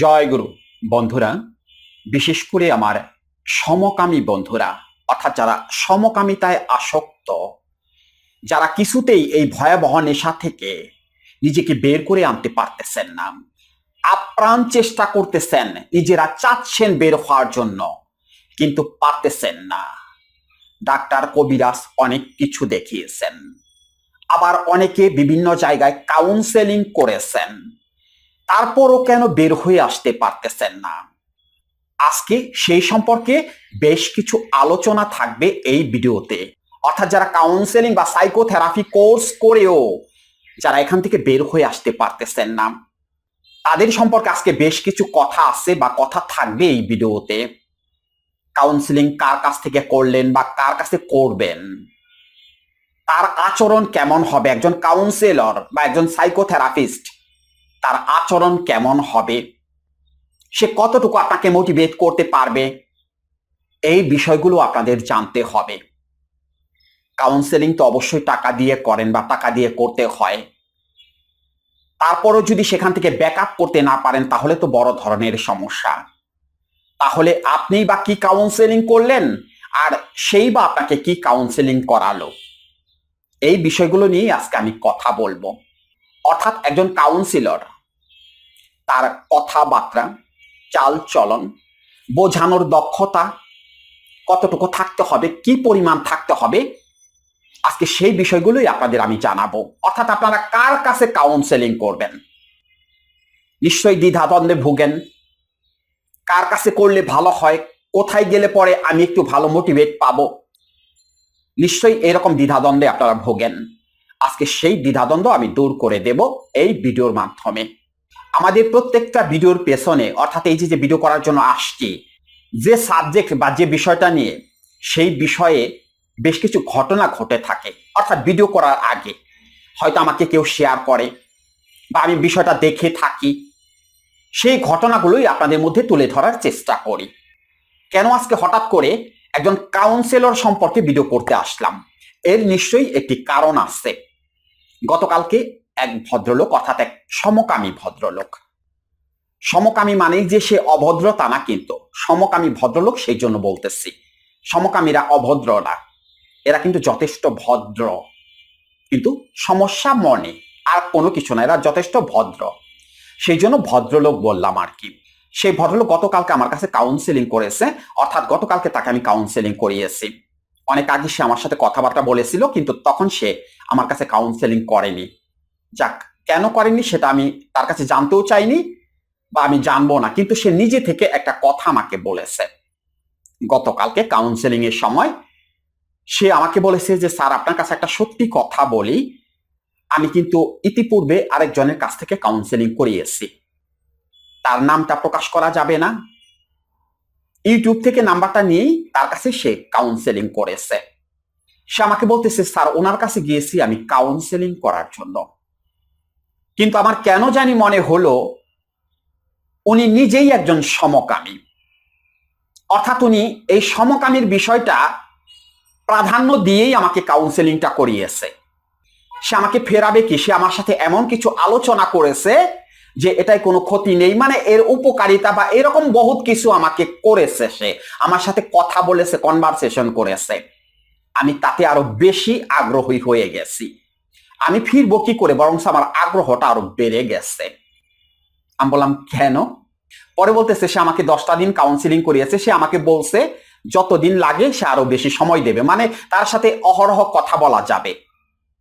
জয় গুরু। বন্ধুরা, বিশেষ করে আমার সমকামী বন্ধুরা, অর্থাৎ যারা সমকামিতায় আসক্ত, যারা কিছুতেই এই ভয়াবহ নেশা থেকে নিজেকে বের করে আনতে পারতেছেন না, আপ্রাণ চেষ্টা করতেছেন, নিজেরা চাচ্ছেন বের হওয়ার জন্য, কিন্তু পারতেছেন না। ডাক্তার কবিরাজ অনেক কিছু দেখিয়েছেন, আবার অনেকে বিভিন্ন জায়গায় কাউন্সেলিং করেছেন। তারপরও কেন বের হয়ে আসতে পারতেছেন না? আজকে সেই সম্পর্কে বেশ কিছু আলোচনা থাকবে এই ভিডিওতে। অর্থাৎ যারা কাউন্সেলিং বা সাইকোথেরাপি কোর্স করেও যারা এখান থেকে বের হয়ে আসতে পারতেছেন না, তাদের সম্পর্কে আজকে বেশ কিছু কথা আছে বা কথা থাকবে এই ভিডিওতে। কাউন্সিলিং কার কাছ থেকে করলেন বা কার কাছে করবেন? তার আচরণ কেমন হবে? একজন কাউন্সিলর বা একজন সাইকোথেরাপিস্ট তার আচরণ কেমন হবে? সে কতটুকু আপনাকে মোটিভেট করতে পারবে? এই বিষয়গুলো আপনাদের জানতে হবে। কাউন্সেলিং তো অবশ্যই টাকা দিয়ে করেন বা টাকা দিয়ে করতে হয়। তারপরও যদি সেখান থেকে ব্যাক করতে না পারেন, তাহলে তো বড় ধরনের সমস্যা। তাহলে আপনি বা কি কাউন্সেলিং করলেন? আর সেই বা আপনাকে কি কাউন্সেলিং করালো? এই বিষয়গুলো নিয়ে আজকে আমি কথা বলব। অর্থাৎ একজন কাউন্সিলর তার কথাবার্তা চাল চলন বোঝানোর দক্ষতা, কতটুকু থাকতে হবে, কি পরিমাণ থাকতে হবে, আজকে সেই বিষয়গুলোই আপনাদের আমি জানাব। অর্থাৎ আপনারা কার কাছে কাউন্সেলিং করবেন? নিশ্চয়ই দ্বিধাদ্বন্দ্বে ভুগেন। কার কাছে করলে ভালো হয়? কোথায় গেলে পরে আমি একটু ভালো মোটিভেট পাবো? নিশ্চয়ই এরকম দ্বিধাদ্বন্দ্বে আপনারা ভোগেন। আজকে সেই দ্বিধাদ্বন্দ্ব আমি দূর করে দেব এই ভিডিওর মাধ্যমে। আমাদের প্রত্যেকটা ভিডিওর পেছনে, অর্থাৎ এই যে ভিডিও করার জন্য আসছি, যে সাবজেক্ট বা যে বিষয়টা নিয়ে সেই বিষয়ে বেশ কিছু ঘটনা ঘটে থাকে, অর্থাৎ ভিডিও করার আগে। হয়তো আমাকে কেউ শেয়ার করে বা আমি বিষয়টা দেখে থাকি। সেই ঘটনাগুলোই আপনাদের মধ্যে তুলে ধরার চেষ্টা করি। কেন আজকে হঠাৎ করে একজন কাউন্সিলর সম্পর্কে ভিডিও করতে আসলাম? এর নিশ্চয়ই একটি কারণ আছে। গতকালকে এক ভদ্রলোক, অর্থাৎ এক সমকামী ভদ্রলোক। সমকামী মানেই যে সে অভদ্র তা না কিন্তু, সমকামী ভদ্রলোক সেই জন্য বলতেছি। সমকামীরা অভদ্র না, এরা কিন্তু যথেষ্ট ভদ্র। কিন্তু সমস্যা মনে, আর কোনো কিছু না, এরা যথেষ্ট ভদ্র। সেই জন্য ভদ্রলোক বললাম আর কি। সেই ভদ্রলোক গতকালকে আমার কাছে কাউন্সেলিং করেছে, অর্থাৎ গতকালকে তাকে আমি কাউন্সেলিং করিয়েছি। অনেক আগে সে আমার সাথে কথাবার্তা বলেছিল, কিন্তু তখন সে আমার কাছে কাউন্সেলিং করেনি। যাক, কেন করেনি সেটা আমি তার কাছে জানতেও চাইনি বা আমি জানব না, কিন্তু সে নিজে থেকে একটা কথা আমাকে বলেছে। গতকালকে কাউন্সেলিং এর সময় সে আমাকে বলেছে যে, স্যার, আপনার কাছে একটা সত্যি কথা বলি। আমি কিন্তু ইতিপূর্বে আরেকজনের কাছ থেকে কাউন্সেলিং করিয়েছি। তার নামটা প্রকাশ করা যাবে না। ইউটিউব থেকে নাম্বারটা নিয়েই তার কাছে সে কাউন্সেলিং করেছে। সে আমাকে বলতেছে, স্যার, ওনার কাছে গিয়েছি আমি কাউন্সেলিং করার জন্য। কিন্তু আমার কেন জানি মনে হলো, উনি নিজেই একজন সমকামী। অর্থাৎ উনি এই সমকামীর বিষয়টা প্রাধান্য দিয়েই আমাকে কাউন্সেলিংটা করিয়েছে। সে আমাকে ফেরাবে কি? সে আমার সাথে এমন কিছু আলোচনা করেছে যে এটাই কোনো ক্ষতি নেই। মানে এর উপকারিতা বা এরকম বহুত কিছু আমাকে করেছে সে। আমার সাথে কথা বলেছে কনভারসেশন করেছে। আমি তাতে আরও বেশি আগ্রহী হয়ে গেছি। আমি ফিরবো কি করে? বরং আমার আগ্রহটা আরও বেড়ে গেছে। আমি বললাম, কেন? পরে বলতেছে, সে আমাকে দশটা দিন কাউন্সিলিং করিয়েছে। সে আমাকে বলছে, যতদিন লাগে সে আরও বেশি সময় দেবে। মানে তার সাথে অহরহ কথা বলা যাবে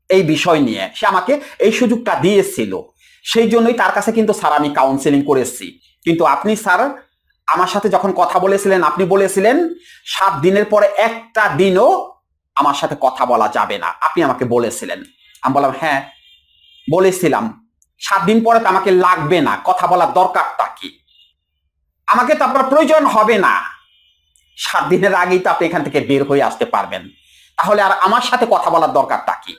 এই বিষয় নিয়ে। সে আমাকে এই সুযোগটা দিয়েছিল। সেই জন্যই তার কাছে কিন্তু, স্যার, আমি কাউন্সিলিং করেছি। কিন্তু আপনি, স্যার, আমার সাথে যখন কথা বলেছিলেন, আপনি বলেছিলেন, সাত দিনের পরে একটা দিনও আমার সাথে কথা বলা যাবে না। আপনি আমাকে বলেছিলেন। আমি বললাম হ্যাঁ। বলেছিলাম, সাত দিন পরে তো আমাকে লাগবে না, কথা বলার দরকারটা কি? আমাকে তো আপনার প্রয়োজন হবে না। সাত দিনের আগেই তো আপনি এখান থেকে বের হয়ে আসতে পারবেন। তাহলে আর আমার সাথে কথা বলার দরকারটা কি?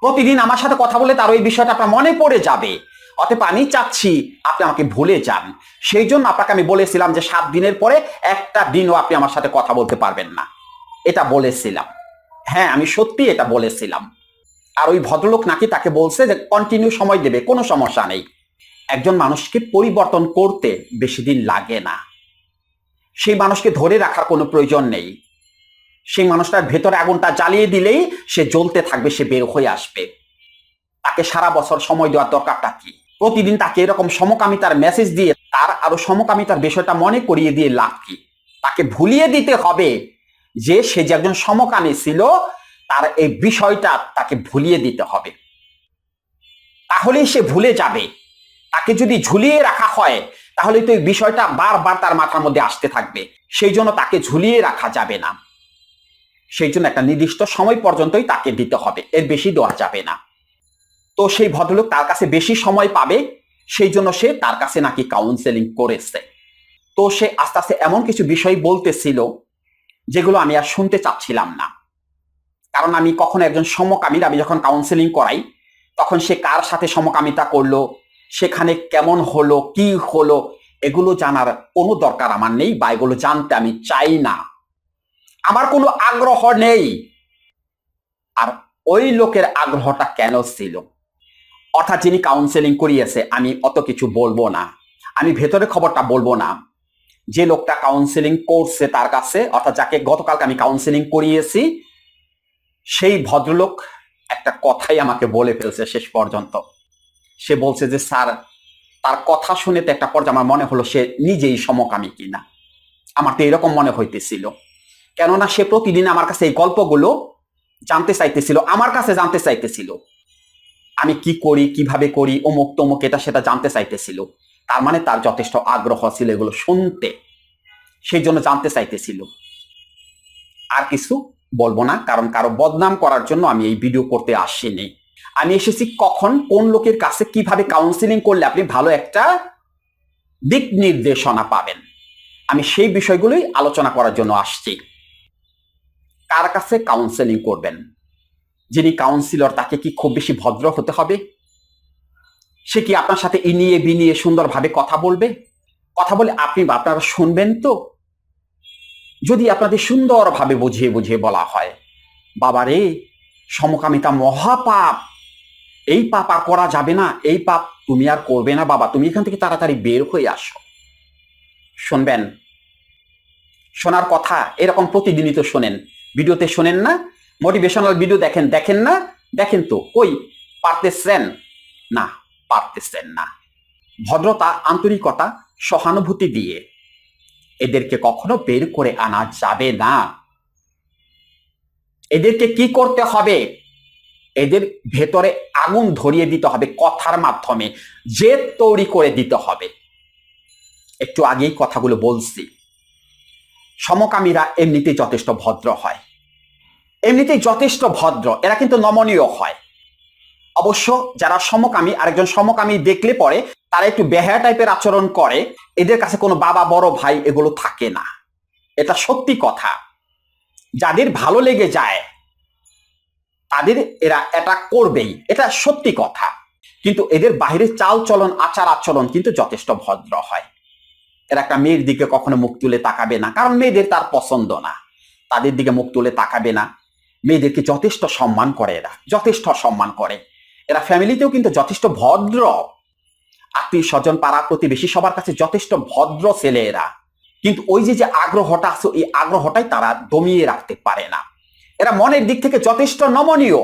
প্রতিদিন আমার সাথে কথা বলে তার ওই বিষয়টা আপনার মনে পড়ে যাবে। অতএব আমি চাচ্ছি আপনি আমাকে ভুলে যান। সেই জন্য আপনাকে আমি বলেছিলাম যে সাত দিনের পরে একটা দিনও আপনি আমার সাথে কথা বলতে পারবেন না। এটা বলেছিলাম। হ্যাঁ আমি সত্যি এটা বলেছিলাম। আর ওই ভদ্রলোক নাকি তাকে বলছে যে কন্টিনিউ সময় দেবে, কোনো সমস্যা নেই। একজন মানুষকে পরিবর্তন করতে বেশি দিন লাগে না। সেই মানুষকে ধরে রাখার কোনো প্রয়োজন নেই। সেই মানুষটার ভেতরে আগুনটা জ্বালিয়ে দিলেই সে জ্বলতে থাকবে, সে বের হয়ে আসবে। তাকে সারা বছর সময় দেওয়ার দরকারটা কি? প্রতিদিন তাকে এরকম সমকামিতার মেসেজ দিয়ে তার আরও সমকামিতার বিষয়টা মনে করিয়ে দিয়ে লাভ কি? তাকে ভুলিয়ে দিতে হবে যে, সে যে একজন সমকামী ছিল তার এই বিষয়টা তাকে ভুলিয়ে দিতে হবে। তাহলেই সে ভুলে যাবে। তাকে যদি ঝুলিয়ে রাখা হয়, তাহলে তো এই বিষয়টা বারবার তার মাথার মধ্যে আসতে থাকবে। সেই জন্য তাকে ঝুলিয়ে রাখা যাবে না। সেই জন্য একটা নির্দিষ্ট সময় পর্যন্তই তাকে দিতে হবে। এর বেশি দেওয়া যাবে না। তো সেই ভদ্রলোক তার কাছে বেশি সময় পাবে, সেই জন্য সে তার কাছে নাকি কাউন্সেলিং করেছে। তো সে আস্তে আস্তে এমন কিছু বিষয় বলতেছিল, যেগুলো আমি আর শুনতে চাচ্ছিলাম না। কারণ আমি কখনো একজন সমকামীর, আমি যখন কাউন্সেলিং করাই, তখন সে কার সাথে সমকামিতা করল, সেখানে কেমন হলো, কি হলো, এগুলো জানার কোনো দরকার আমার নেই বা এগুলো জানতে আমি চাই না। আমার কোনো আগ্রহ নেই। আর ওই লোকের আগ্রহটা কেন ছিল? অর্থাৎ যিনি কাউন্সেলিং করিয়েছে, আমি অত কিছু বলব না। আমি ভেতরে খবরটা বলব না। যে লোকটা কাউন্সেলিং করছে তার কাছে, অর্থাৎ যাকে গতকালকে আমি কাউন্সেলিং করিয়েছি সেই ভদ্রলোক একটা কথাই আমাকে বলে ফেলছে শেষ পর্যন্ত। সে বলছে যে, স্যার, তার কথা শুনে তো একটা পর্যায়ে আমার মনে হলো সে নিজেই সমকামী কিনা। আমার তো এরকম মনে হইতেছিল। কেননা সে প্রতিদিন আমার কাছে এই গল্পগুলো জানতে চাইতেছিল, আমার কাছে জানতে চাইতেছিল। আমি কি করি, কীভাবে করি, অমুক তমুক এটা সেটা জানতে চাইতেছিল। তার মানে তার যথেষ্ট আগ্রহ ছিল এগুলো শুনতে। সেই জন্য জানতে চাইতেছিল। আর কিছু বলব না, কারণ কারও বদনাম করার জন্য আমি এই ভিডিও করতে আসিনি। আমি এসেছি কখন, কোন লোকের কাছে, কীভাবে কাউন্সিলিং করলে আপনি ভালো একটা দিক নির্দেশনা পাবেন? আমি সেই বিষয়গুলোই আলোচনা করার জন্য আসছি। কার কাছে কাউন্সেলিং করবেন? যিনি কাউন্সিলর তাকে কি খুব বেশি ভদ্র হতে হবে? সে কি আপনার সাথে ইনিয়ে বিনিয়ে সুন্দরভাবে কথা বলবে? কথা বলে আপনি আপনারা শুনবেন তো? যদি আপনাদের সুন্দরভাবে বুঝিয়ে বুঝিয়ে বলা হয়, বাবারে, সমকামিতা মহাপাপ। এই পাপ আর করা যাবে না, এই পাপ তুমি আর করবে না বাবা, তুমি এখান থেকে তাড়াতাড়ি বের হয়ে আসো। শুনবেন, শোনার কথা এরকম প্রতিদিনই তো শোনেন। ভিডিওতে শোনেন না মোটিভেশনাল ভিডিও দেখেন দেখেন না, দেখেন তো, কই? পারতেছেন? না পারতেছেন না। ভদ্রতা, আন্তরিকতা, সহানুভূতি দিয়ে। এদেরকে কখনো বের করে আনা যাবে না। এদেরকে কি করতে হবে? এদের ভেতরে আগুন ধরিয়ে দিতে হবে কথার মাধ্যমে, জেদ তৈরি করে দিতে হবে। একটু আগেই কথাগুলো বলছি। সমকামীরা এমনিতেই যথেষ্ট ভদ্র হয়। এমনিতেই যথেষ্ট ভদ্র, এরা কিন্তু নমনীয় হয়। অবশ্য যারা সমকামী, আরেকজন সমকামী দেখলে পরে তারা একটু বেহায়া টাইপের আচরণ করে, এদের কাছে কোনো বাবা, বড় ভাই এগুলো থাকে না। এটা সত্যি কথা। যাদের ভালো লেগে যায়, তাদের এরা এটা করবেই। এটা সত্যি কথা। কিন্তু এদের বাইরের চাল চলন আচার আচরণ কিন্তু যথেষ্ট ভদ্র হয়। এরা একটা মেয়ের দিকে কখনো মুখ তুলে তাকাবে না, কারণ মেয়েদের তার পছন্দ না। তাদের দিকে মুখ তুলে তাকাবে না। মেয়েদেরকে যথেষ্ট সম্মান করে এরা, যথেষ্ট সম্মান করে। এরা ফ্যামিলিতেও কিন্তু যথেষ্ট ভদ্র। আত্মীয় স্বজন, পাড়া প্রতিবেশী সবার কাছে যথেষ্ট ভদ্র ছেলে এরা। কিন্তু ওই যে যে আগ্রহটা আছে, এই আগ্রহটাই তারা দমিয়ে রাখতে পারে না। এরা মনের দিক থেকে যথেষ্ট নমনীয়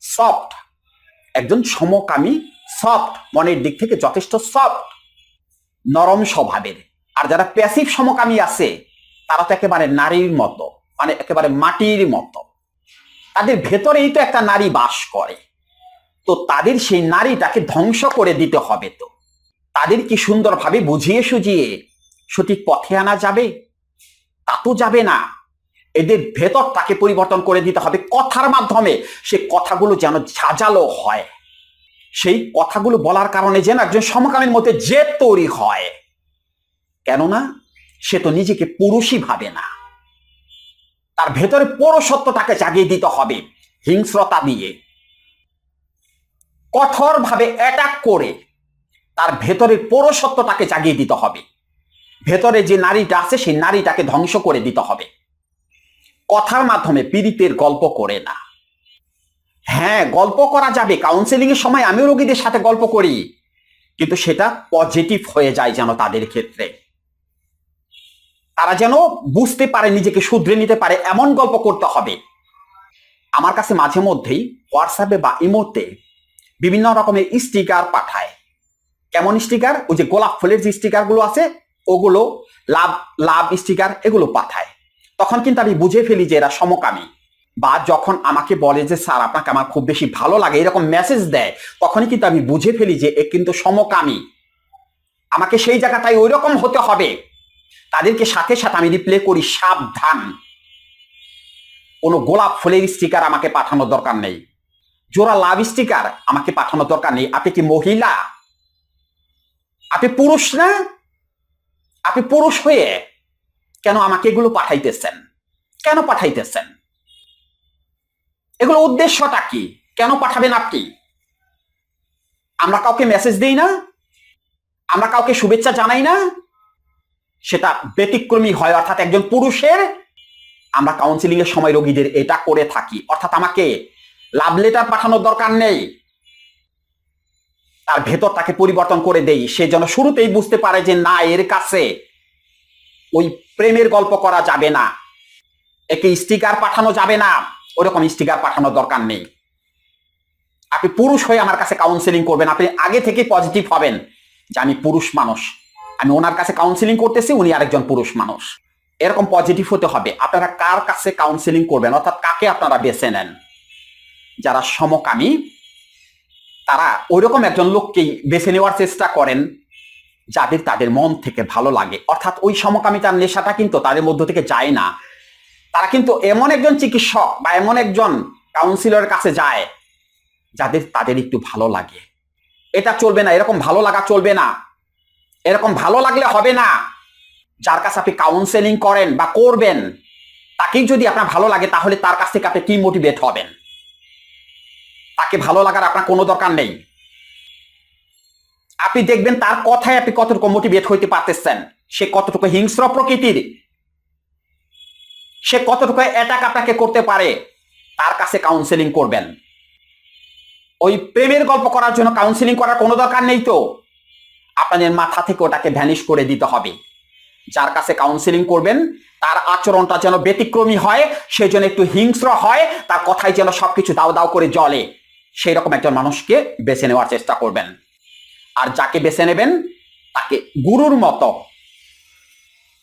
সফট একজন সমকামী সফট মনের দিক থেকে যথেষ্ট সফট নরম স্বভাবের। আর যারা প্যাসিভ সমকামী আছে, তারা তো একেবারে নারীর মতো মানে একেবারে মাটির মতো। তাদের ভেতরেই তো একটা নারী বাস করে। তো তাদের সেই নারীটাকে ধ্বংস করে দিতে হবে তো। তাদের কি সুন্দরভাবে বুঝিয়ে সুঝিয়ে সঠিক পথে আনা যাবে? তা তো যাবে না। এদের ভেতরটাকে পরিবর্তন করে দিতে হবে কথার মাধ্যমে। সে কথাগুলো যেন ঝাঁঝালো হয়। সেই কথাগুলো বলার কারণে যেন একজন সমকামীর মধ্যে জেদ তৈরি হয়। কেননা সে তো নিজেকে পুরুষই ভাবে না। তার ভেতরে পৌরসত্বটাকে জাগিয়ে দিতে হবে হিংস্রতা দিয়ে। কঠোরভাবে অ্যাটাক করে তার ভেতরের পৌরসত্বটাকে জাগিয়ে দিতে হবে। ভেতরে যে নারীটা আছে, সেই নারীটাকে ধ্বংস করে দিতে হবে। কথার মাধ্যমে পীড়িতের গল্প করে না। হ্যাঁ গল্প করা যাবে। কাউন্সেলিং এর সময় আমিও রোগীদের সাথে গল্প করি। কিন্তু সেটা পজিটিভ হয়ে যায় যেন তাদের ক্ষেত্রে। তারা যেন বুঝতে পারে, নিজেকে শুধরে নিতে পারে, এমন গল্প করতে হবে। আমার কাছে মাঝে মধ্যেই হোয়াটসঅ্যাপে বা ইমোতে বিভিন্ন রকমের স্টিকার পাঠায়। কেমন স্টিকার ওই যে গোলাপ ফুলের যে স্টিকারগুলো আছে, ওগুলো লাভ লাভ স্টিকার এগুলো পাঠায়। তখন কিন্তু আমি বুঝে ফেলি যে এরা সমকামী। বা যখন আমাকে বলে যে, স্যার, আপনাকে আমার খুব বেশি ভালো লাগে এরকম মেসেজ দেয়, তখনই কিন্তু আমি বুঝে ফেলি যে এ কিন্তু সমকামী। আমাকে সেই জায়গাটায় ওই রকম হতে হবে। তাদেরকে সাথে সাথে আমি রিপ্লে করি সাবধান। কোনো গোলাপ ফুলের স্টিকার আমাকে পাঠানোর দরকার নেই। জোড়া লাভ স্টিকার আমাকে পাঠানোর দরকার নেই। আপনি কি মহিলা? আপনি পুরুষ না? আপনি পুরুষ হয়ে কেন আমাকে এগুলো পাঠাইতেছেন? কেন পাঠাইতেছেন? এগুলো উদ্দেশ্যটা কি? কেন পাঠাবেন আপনি? আমরা কাউকে মেসেজ দিই না? আমরা কাউকে শুভেচ্ছা জানাই না? সেটা ব্যতিক্রমী হয়, অর্থাৎ একজন পুরুষের আমরা কাউন্সিলিং এর সময় রোগীদের এটা করে থাকি। অর্থাৎ আমাকে লাভ লেটার পাঠানোর দরকার নেই। তার ভেতর তাকে পরিবর্তন করে দেই। সে যেন শুরুতেই বুঝতে পারে যে না, এর কাছে ওই প্রেমের গল্প করা যাবে না। একে স্টিকার পাঠানো যাবে না। ওরকম স্টিকার পাঠানোর দরকার নেই। আপনি পুরুষ হয়ে আমার কাছে কাউন্সিলিং করবেন। আপনি আগে থেকে পজিটিভ হবেন যে আমি পুরুষ মানুষ। আমি ওনার কাছে কাউন্সিলিং করতেছি, উনি আরেকজন পুরুষ মানুষ। এরকম পজিটিভ হতে হবে। আপনারা কার কাছে কাউন্সিলিং করবেন? অর্থাৎ কাকে আপনারা বেছে নেন? যারা সমকামী, তারা ওইরকম একজন লোককেই বেছে নেওয়ার চেষ্টা করেন যাদের তাদের মন থেকে ভালো লাগে। অর্থাৎ ওই সমকামিতার নেশাটা কিন্তু তাদের মধ্য থেকে যায় না। তারা কিন্তু এমন একজন চিকিৎসক বা এমন একজন কাউন্সিলরের কাছে যায় যাদের তাদের একটু ভালো লাগে। এটা চলবে না, এরকম ভালো লাগা চলবে না। এরকম ভালো লাগলে হবে না। যার কাছে আপনি কাউন্সেলিং করেন বা করবেন, তাকেই যদি আপনার ভালো লাগে তাহলে তার কাছ থেকে আপনি কি মোটিভেট হবেন? তাকে ভালো লাগার আপনার কোনো দরকার নেই। আপনি দেখবেন তার কথায় আপনি কতটুকু মোটিভেট হইতে পারতেছেন। সে কতটুকু হিংস্র প্রকৃতির। সে কতটুকু অ্যাটাক আপনাকে করতে পারে, তার কাছে কাউন্সেলিং করবেন। ওই প্রেমের গল্প করার জন্য কাউন্সেলিং করার কোনো দরকার নেই তো। আপনাদের মাথা থেকে ওটাকে ভ্যানিশ করে দিতে হবে। যার কাছে কাউন্সেলিং করবেন, তার আচরণটা যেন ব্যতিক্রমী হয়, সে যেন একটু হিংস্র হয়, তার কথাই যেন সবকিছু দাও দাও করে জলে সেই রকম একজন মানুষকে বেছে নেওয়ার চেষ্টা করবেন। আর যাকে বেছে নেবেন, তাকে গুরুর মতো,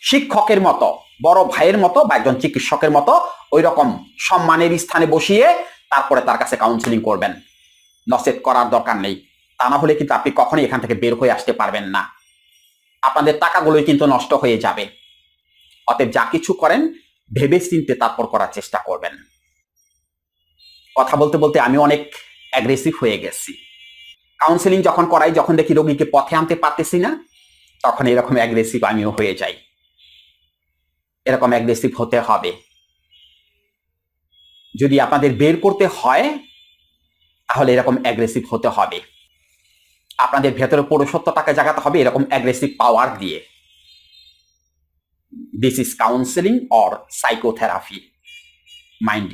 শিক্ষকের মতো, বড় ভাইয়ের মতো বা একজন চিকিৎসকের মতো ওই রকম সম্মানের স্থানে বসিয়ে তারপরে তার কাছে কাউন্সিলিং করবেন। নসেট করার দরকার নেই। তা না হলে কিন্তু আপনি কখনোই এখান থেকে বের হয়ে আসতে পারবেন না। আপনাদের টাকাগুলোই কিন্তু নষ্ট হয়ে যাবে। অতএব যা কিছু করেন ভেবে চিনতে তারপর করার চেষ্টা করবেন। কথা বলতে বলতে আমি অনেক অ্যাগ্রেসিভ হয়ে গেছি। কাউন্সেলিং যখন করাই, যখন দেখি রোগীকে পথে আনতে পারতেছি না, তখন এরকম অ্যাগ্রেসিভ আমিও হয়ে যাই। এরকম অ্যাগ্রেসিভ হতে হবে। যদি আপনাদের বের করতে হয়, তাহলে এরকম অ্যাগ্রেসিভ হতে হবে। আপনাদের ভেতরে পুরুষত্বটাকে জাগাতে হবে, এরকম অ্যাগ্রেসিভ পাওয়ার দিয়ে। This is counselling or psychotherapy mind